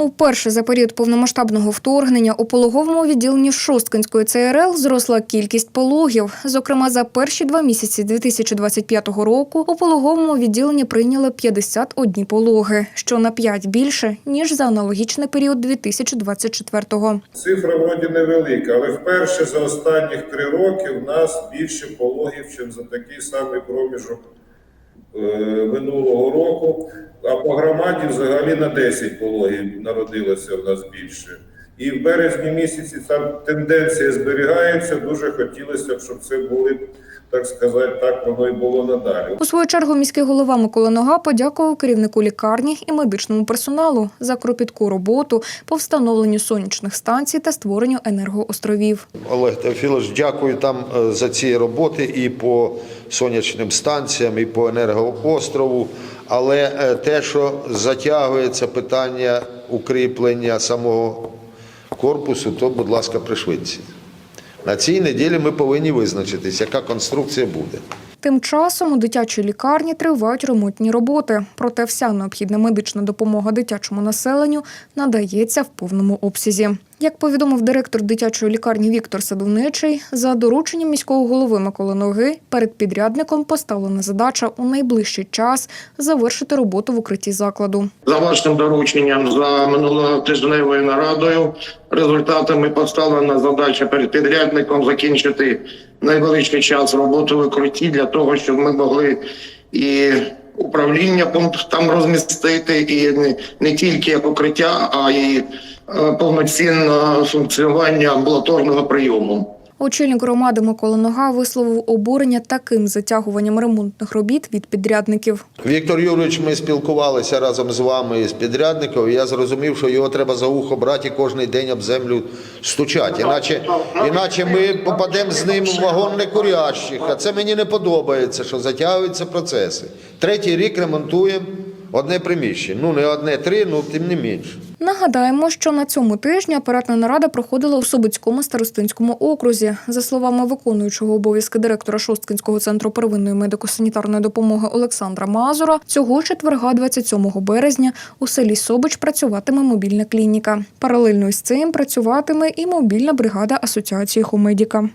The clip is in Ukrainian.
Уперше за період повномасштабного вторгнення у пологовому відділенні Шосткинської ЦРЛ зросла кількість пологів. Зокрема, за перші два місяці 2025 року у пологовому відділенні прийняли 51 пологи, що на 5 більше ніж за аналогічний період 2024-го. Цифра вроді невелика, але вперше за останніх три роки в нас більше пологів, ніж за такий самий проміжок минулого року. А по громаді взагалі на 10 пологів народилося в нас більше. І в березні місяці ця тенденція зберігається. Дуже хотілося б, щоб це були, так сказати, так воно і було надалі. У свою чергу міський голова Микола Нога подякував керівнику лікарні і медичному персоналу за кропітку роботу по встановленню сонячних станцій та створенню енергоостровів. Олег Теофілович, дякую там е, за ці роботи і по сонячним станціям, і по енергоострову. Але е, те, що затягується питання укріплення самого корпусу, то, будь ласка, пришвидці. На цій неділі ми повинні визначитись, яка конструкція буде. Тим часом у дитячій лікарні тривають ремонтні роботи. Проте вся необхідна медична допомога дитячому населенню надається в повному обсязі. Як повідомив директор дитячої лікарні Віктор Садовничий, за дорученням міського голови Миколи Ноги перед підрядником поставлена задача у найближчий час завершити роботу в укритті закладу. За вашим дорученням за минулотижневою нарадою результатами поставлена задача перед підрядником закінчити найближчий час роботу в укритті для того, щоб ми могли і управління пункт там розмістити, і не, тільки як укриття, а й повноцінне функціонування амбулаторного прийому. Очільник громади Микола Нога висловив обурення таким затягуванням ремонтних робіт від підрядників. Віктор Юрійович, ми спілкувалися разом з вами і з підрядником. і Я зрозумів, що його треба за ухо брати і кожен день об землю стучати. Іначе, іначе ми попадемо з ним в вагон некурящих. А це мені не подобається, що затягуються процеси. Третій рік ремонтуємо одне приміщення. Ну не одне три, ну тим не менше. Нагадаємо, що на цьому тижні апаратна нарада проходила у Собицькому старостинському окрузі. За словами виконуючого обов'язки директора Шосткинського центру первинної медико-санітарної допомоги Олександра Мазура, цього четверга, 27 березня, у селі Собич працюватиме мобільна клініка. Паралельно із цим працюватиме і мобільна бригада асоціації Хомедіка.